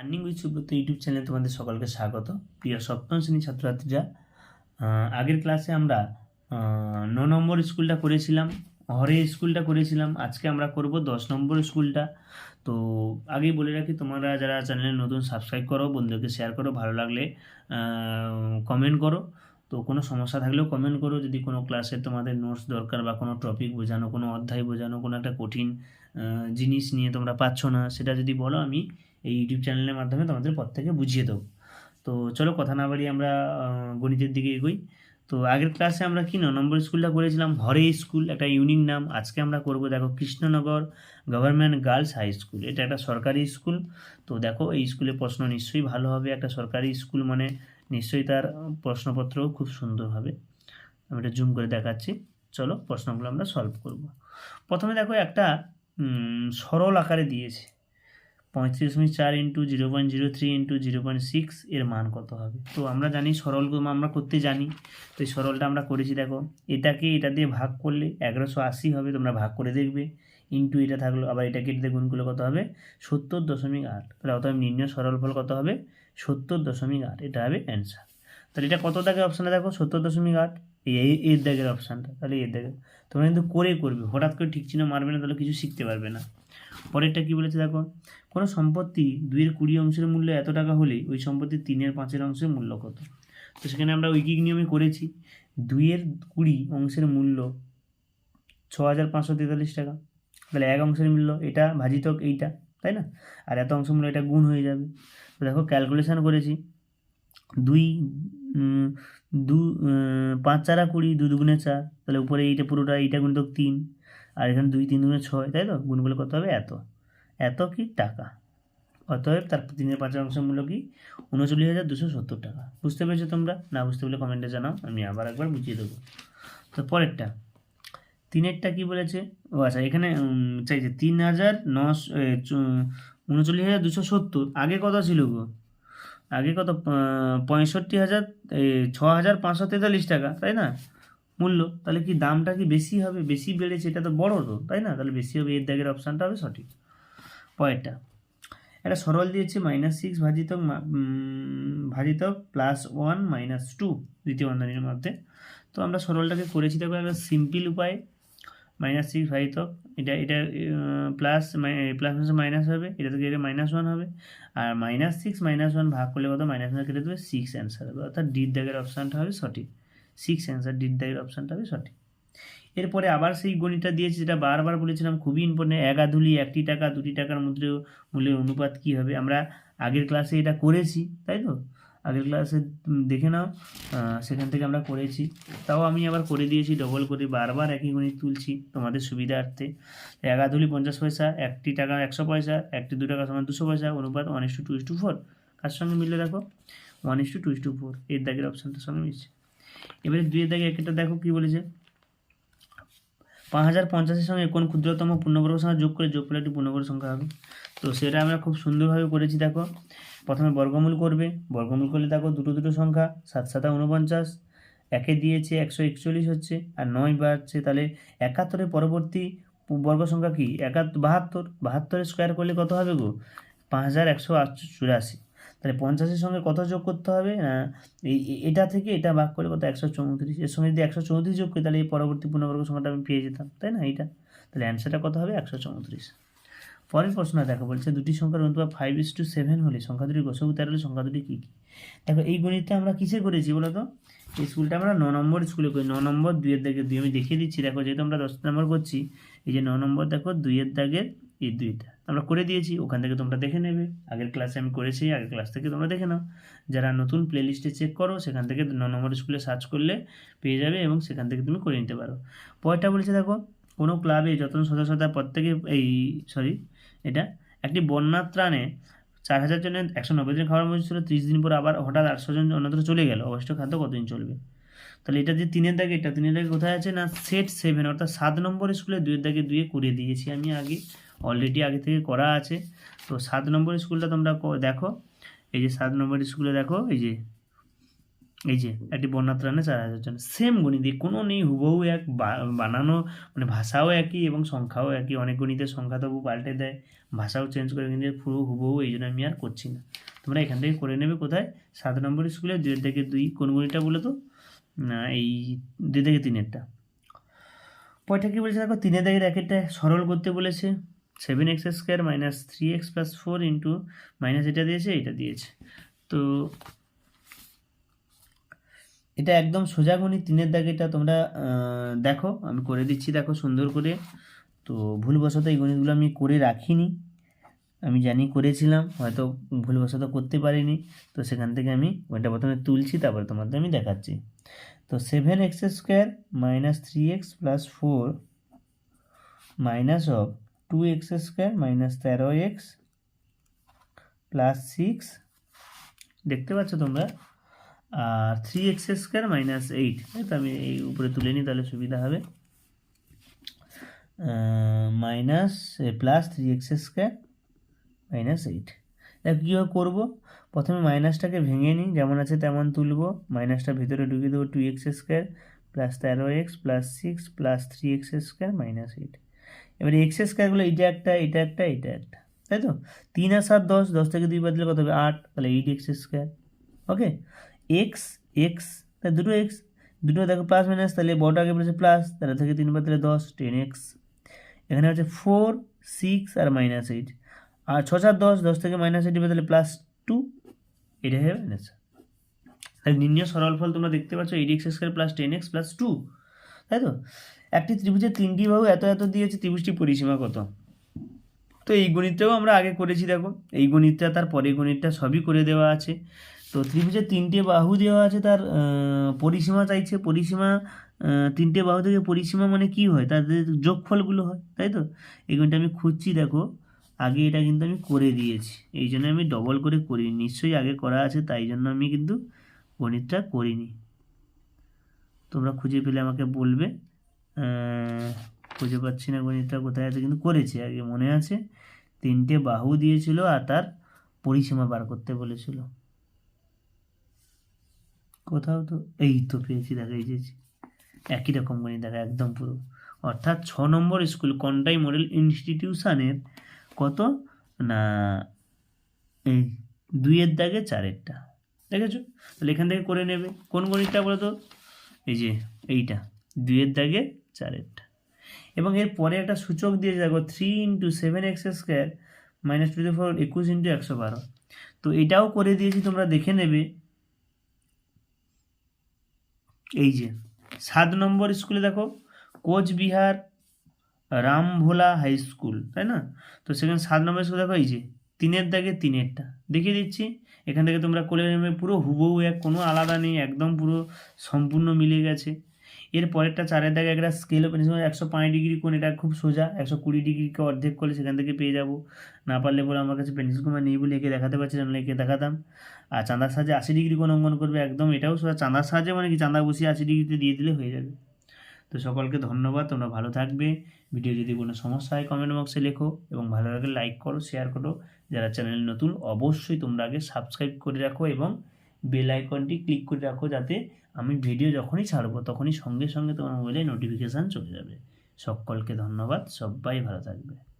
Earning with Subrata YouTube চ্যানেলে তোমাদের সকলকে স্বাগত। প্রিয় সপ্তম শ্রেণির ছাত্রছাত্রীরা আগের ক্লাসে আমরা ন নম্বর স্কুলটা করেছিলাম হরে স্কুলটা করেছিলাম, আজকে আমরা করব দশ নম্বর স্কুলটা। তো আগেই বলে রাখি, তোমরা যারা চ্যানেলে নতুন সাবস্ক্রাইব করো বন্ধুকে শেয়ার করো, ভালো লাগলে কমেন্ট করো। তো কোনো সমস্যা থাকলেও কমেন্ট করো, যদি কোনো ক্লাসে তোমাদের নোটস দরকার বা কোনো টপিক বোঝানো, কোনো অধ্যায় বোঝানো, কোনো একটা কঠিন জিনিস নিয়ে তোমরা পাচ্ছ না, সেটা যদি বলো আমি এই ইউটিউব চ্যানেলের মাধ্যমে তোমাদের প্রত্যেকে বুঝিয়ে দেবো। তো চলো কথা না বাড়িয়ে আমরা গণিতের দিকে এগোই। তো আগের ক্লাসে আমরা কি ন নম্বর স্কুলটা করেছিলাম? হরে স্কুল একটা ইউনিক নাম। আজকে আমরা করব দেখো Krishnanagar government girls high school এটা একটা সরকারি স্কুল তো দেখো এই স্কুলে প্রশ্ন নিশ্চয়ই ভালো হবে। একটা সরকারি স্কুল মানে নিশ্চয়ই তার প্রশ্নপত্রও খুব সুন্দর হবে। আমি এটা জুম করে দেখাচ্ছি। চলো প্রশ্নগুলো আমরা সলভ করব। প্রথমে দেখো একটা সরল আকারে দিয়েছে। পঁয়ত্রিশ দশমিক চার into zero point zero three into zero point six এর মান কত হবে? তো আমরা জানি সরল আমরা করতে জানি। তো এই সরলটা আমরা করেছি, দেখো। এটাকে এটা দিয়ে ভাগ করলে এগারোশো আশি হবে, তোমরা ভাগ করে দেখবে। ইন্টু এটা থাকল, আবার এটাকে এটা দিয়ে গুণ কত হবে? সত্তর দশমিক আট। তাহলে অতএব নির্ণয় সরল ফল কত হবে? সত্তর দশমিক আট। এটা হবে অ্যান্সার তাহলে এটা কত দাগের অপশানটা দেখো? সত্তর দশমিক আট। এই, এই- এর দাগের অপশানটা তাহলে এর দাগের তোমরা কিন্তু করে করবে। হঠাৎ করে ঠিক চিহ্ন মারবে না, তাহলে কিছু শিখতে পারবে না। পরেরটা কি বলেছে দেখো? কোনো সম্পত্তি দুইয়ের কুড়ি অংশের মূল্য এত টাকা হলে ওই সম্পত্তি তিনের পাঁচের অংশের মূল্য কত? তো সেখানে আমরা ঐকিক নিয়মে করেছি, দুইয়ের কুড়ি অংশের মূল্য ছ হাজার পাঁচশো তেতাল্লিশ টাকা। তাহলে এক অংশের মূল্য এটা ভাজিতক এইটা, তাই না? আর এত অংশ মূল্য এটা গুণ হয়ে যাবে। তো দেখো ক্যালকুলেশন করেছি, দুই দু পাঁচ চারা কুড়ি, দু দুগুণে চার, তাহলে উপরে এইটা পুরোটা, এইটা গুণিতক তিন। আর এখানে দুই তিন দুগুণে ছয়, তাই তো? গুণ করলে কত হবে? এত। এত কি টাকা? অতএব তার তিনের পাঁচের অংশের মূল্য কি? উনচল্লিশ হাজার দুশো সত্তর টাকা। বুঝতে পেরেছ তোমরা? না বুঝতে পারলে কমেন্টে জানাও, আমি আবার একবার বুঝিয়ে দেবো। তো পরেরটা। তিনেরটা কি বলেছে? ও আচ্ছা এখানে চাইছে তিন হাজার নশো উনচল্লিশ হাজার দুশো সত্তর। আগে কত ছিল গো? আগে কত পঁয়ষট্টি হাজার ছ হাজার পাঁচশো তেতাল্লিশ টাকা, তাই না? মূল্য, তাহলে কি দামটা কি বেশি হবে? বেশি বেড়েছে, এটা তো বড় তো, তাই না? তাহলে বেশি হবে, এর দাগের অপশানটা হবে সঠিক। পরেরটা, একটা সরল দিয়েছে মাইনাস সিক্স ভাজিতক ভাজিতক প্লাস ওয়ান মাইনাস টু দ্বিতীয় বন্ধনীর মধ্যে। তো আমরা সরলটাকে করেছি, দেখো একটা সিম্পল উপায়ে। মাইনাস সিক্স ভাজিতক, এটা এটা প্লাস প্লাস মাইনাস হবে, এটা থেকে এটা মাইনাস ওয়ান হবে। আর মাইনাস সিক্স মাইনাস ওয়ান ভাগ করলে কত? মাইনাস ওয়ান কেটে দেবে সিক্স অ্যান্সার হবে। অর্থাৎ ডির দাগের অপশানটা হবে সঠিক। সিক্স অ্যান্সার ডির দাগের অপশানটা হবে সঠিক। এরপরে আবার সেই গণিতটা দিয়েছে, যেটা বারবার বলেছিলাম, খুবই ইম্পর্টেন্ট একাধুলি একটি টাকা, দুটি টাকার মধ্যে মূল্যের অনুপাত কী হবে? আমরা আগের ক্লাসে এটা করেছি, তাই তো? আগের ক্লাসে দেখে নাও সেখান থেকে আমরা করেছি। তাও আমি আবার করে দিয়েছি ডবল করে, বারবার একই গণিত তুলছি তোমাদের সুবিধার্থে। একাধুলি পঞ্চাশ পয়সা, একটি টাকা একশো পয়সা, একটি দু টাকা সমান দুশো পয়সা, অনুপাত one is two two is two four কার সঙ্গে মিললে দেখো? One is two two is two four এর দাগের অপশানটার সঙ্গে মিলছে। এবারে দুইয়ের দাগে একটা দেখো কী বলেছে? পাঁচ হাজার পঞ্চাশের সঙ্গে কোন ক্ষুদ্রতম পূর্ণবর্গ সংখ্যা যোগ করে যোগ করলে একটি পূর্ণবর্গ সংখ্যা হবে? তো সেটা আমরা খুব সুন্দরভাবে করেছি, দেখো। প্রথমে বর্গমূল করবে। বর্গমূল করলে দেখো দুটো দুটো সংখ্যা, সাত সাতা উনপঞ্চাশ একে দিয়েছে একশো একচল্লিশ হচ্ছে, আর নয় বাড়ছে, তাহলে একাত্তরের পরবর্তী বর্গ সংখ্যা কি? একাত্তর বাহাত্তর। বাহাত্তরের স্কোয়ার করলে কত হবে গো? পাঁচ হাজার একশো চুরাশি তাহলে পঞ্চাশের সঙ্গে কত যোগ করতে হবে? এটা থেকে এটা ভাগ করলে কত? একশো চৌত্রিশ। এর সঙ্গে যদি একশো চৌত্রিশ যোগ করি, তাহলে এই পরবর্তী পূর্ণবর্গ সংখ্যাটা আমি পেয়ে যেতাম, তাই না এইটা? তাহলে অ্যান্সারটা কত হবে? একশো চৌত্রিশ। পরের প্রশ্ন দেখো, বলছে দুটি সংখ্যার অনুপাত ফাইভ ইস টু সেভেন হলে সংখ্যা দুটি গোসগু তেরো হলে সংখ্যা দুটি কী কী? দেখো এই গণিতটা আমরা কিসে করেছি বলো তো? এই স্কুলটা আমরা ন নম্বর স্কুলে করি, ন নম্বর দুইয়ের দাগের দুই, আমি দেখিয়ে দিচ্ছি। দেখো যেহেতু আমরা দশ নম্বর করছি, এই যে ন নম্বর দেখো, দুইয়ের দাগের এই আমরা করে দিয়েছি, ওখান থেকে তোমরা দেখে নেবে। আগের ক্লাসে আমি করেছি, আগের ক্লাস থেকে তোমরা দেখে নাও। যারা নতুন প্লেলিস্টে চেক করো, সেখান থেকে ন নম্বর স্কুলে সার্চ করলে পেয়ে যাবে এবং সেখান থেকে তুমি করে নিতে পারো। পরেরটা বলেছে দেখো, কোনো ক্লাবে যতজন সদস্যতা প্রত্যেকে এই সরি এটা একটি বন্যার ত্রাণে চার হাজার জনের একশো নব্বই দিন খাবার মজুরি ছিল, ত্রিশ দিন পর আবার হঠাৎ আটশো জন অন্যত্র চলে গেল। অবশিষ্ট খাদ্য কতদিন চলবে? তাহলে এটা যে তিনের দাগে, এটা তিনের দাগে কোথায় আছে না? সেট সেভেন অর্থাৎ সাত নম্বর স্কুলে দুইয়ের দাগে দুয়ে করে দিয়েছি আমি আগে। অলরেডি আগে থেকে করা আছে। তো সাত নম্বর স্কুলটা তোমরা দেখো। এই যে সাত নম্বর স্কুলে দেখো, এই যে এই যে, একটি বন্যাত্রাণে চার হাজার জন। সেম গণিতে কোনো নেই, হুবহু এক বানানো মানে ভাষাও একই এবং সংখ্যাও একই। অনেক গণিতের সংখ্যা তবু পাল্টে দেয়, ভাষাও চেঞ্জ করে কিন্তু পুরো হুবহু, এই জন্য আমি আর করছি না। তোমরা এখান থেকে করে নেবে কোথায়? সাত নম্বর স্কুলে দুই থেকে দুই, কোন গণিতটা বলো তো? না, এই দুই থেকে তিনেরটা। পয়টা কী বলেছে দেখো? তিনের দাগের র্যাকেটটা সরল করতে বলেছে। Seven x square minus three x plus four into minus এটা দিয়েছে এটা দিয়েছে। তো এটা একদম সোজা গণিত তিনের দাগেটা তোমরা আহ, দেখো আমি করে দিচ্ছি দেখো সুন্দর করে। তো ভুলবশত এই গণিতগুলো আমি করে রাখিনি। আমি জানি করেছিলাম হয়তো ভুলবশত করতে পারিনি। তো সেখান থেকে আমি ওইটা প্রথমে তুলছি তারপরে তোমাদের আমি দেখাচ্ছি। তো seven x square minus three x plus four minus of two x square minus তেরো এক্স প্লাস সিক্স দেখতে পাচ্ছ তোমরা? আর three x square minus eight তো আমি এই উপরে তুলে নিই, তাহলে সুবিধা হবে। Minus plus three x square minus eight দেখো কীভাবে করব? প্রথমে মাইনাসটাকে ভেঙে নিই, যেমন আছে তেমন তুলবো। মাইনাসটা ভিতরে ঢুকিয়ে দেবো টু এক্স স্কোয়ার প্লাস তেরো x plus six plus three x square minus eight এবারে এক্স স্কোয়ারগুলো এটা একটা এটা একটা এটা একটা, তাই তো? তিন আর সাত দশ দশ থেকে দুই বাদ দিলে কত হবে? আট, তাহলে eight x square okay x x তাহলে দুটো এক্স দুটো দেখো প্লাস মাইনাস তাহলে বড়টা আগে বলেছে প্লাস তাহলে থেকে তিন বাদ দিলে দশ টেন এক্স এখানে হচ্ছে ফোর সিক্স আর মাইনাস এইট আর ছ চার দশ দশ থেকে মাইনাস এইট তাহলে প্লাস টু এটা হবে মাইনাস তাহলে নির্ণয় সরল ফল তোমরা দেখতে পাচ্ছ eight x square plus ten x plus two তাই তো? একটি ত্রিভুজের তিনটি বাহু এত এত দিয়েছে ত্রিভুজটি পরিসীমা কত? তো এই গণিতটাও আমরা আগে করেছি, দেখো। এই গণিতটা, তার পরে গণিতটা সবই করে দেওয়া আছে। তো ত্রিভুজের তিনটে বাহু দেওয়া আছে, তার পরিসীমা চাইছে। পরিসীমা তিনটে বাহু থেকে পরিসীমা মানে কি হয়? তাদের যোগফলগুলো হয়, তাই তো? এই গণিতটা আমি খুঁজছি, দেখো। আগে এটা কিন্তু আমি করে দিয়েছি। এই জন্য আমি ডবল করে করিনি। নিশ্চয়ই আগে করা আছে, তাই জন্য আমি কিন্তু গণিতটা করিনি। তোমরা খুঁজে পেলে আমাকে বলবে। খুঁজে পাচ্ছি না গণিতটা, কোথায় আছে? কিন্তু করেছি, আগে মনে আছে। তিনটে বাহু দিয়েছিল আর তার পরিসীমা বার করতে বলেছিল। কোথাও তো, এই তো পেয়েছি, দেখা এই একই রকম গণিত, দেখা একদম পুরো। অর্থাৎ ছ নম্বর স্কুল, কন্টাই মডেল ইনস্টিটিউশনের কত? না, এই দুইয়ের দাগে চারেরটা। দেখেছ? তাহলে এখান থেকে করে নেবে। কোন গণিতটা বলো তো এই যে এইটা, দুইয়ের দাগে চারেরটা। এবং এর পরে একটা সূচক দিয়েছে দেখো three into seven x square minus two four একুশ ইন্টু একশো বারো। তো এটাও করে দিয়েছি, তোমরা দেখে নেবে। এই যে, সাত নম্বর স্কুলে দেখো, কোচবিহার রামভোলা হাই স্কুল তাই না? তো সেখানে সাত নম্বর স্কুল দেখো, এই যে, তিনের দাগে তিনেরটা। দেখিয়ে দিচ্ছি এখান থেকে তোমরা করে নেবে। পুরো হুবহু এক, কোনো আলাদা নেই, একদম পুরো সম্পূর্ণ মিলে গেছে। এর পরেরটা চারের দাগে একটা স্কেল ওপেন একশো পাঁচ ডিগ্রি কোণ, এটা খুব সোজা, একশো কুড়ি ডিগ্রিকে অর্ধেক করলে সেখান থেকে পেয়ে যাব। না পারলে বলে আমার কাছে পেন্সিল কুমার নেই বলে একে দেখাতে পারছি না একে দেখাতাম। আর চাঁদার সাহায্যে আশি ডিগ্রি কোণ অঙ্কন করবে, একদম এটাও সোজা। চাঁদার সাহায্যে মানে কি? চাঁদা বসিয়ে আশি ডিগ্রিতে দিয়ে দিলে হয়ে যাবে। তো সকলকে ধন্যবাদ, তোমরা ভালো থাকবে। ভিডিও যদি কোনো সমস্যা হয় কমেন্ট বক্সে লেখো এবং ভালো লাগে লাইক করো শেয়ার করো। যারা চ্যানেল নতুন, অবশ্যই তোমরা আগে সাবস্ক্রাইব করে রাখো এবং বেল আইকনটি ক্লিক করে রাখো যাতে আমি ভিডিও যখনই ছাড়বো, তখনই সঙ্গে সঙ্গে তোমার মোবাইলে নোটিফিকেশান চলে যাবে। সকলকে ধন্যবাদ, সবাই ভালো থাকবে।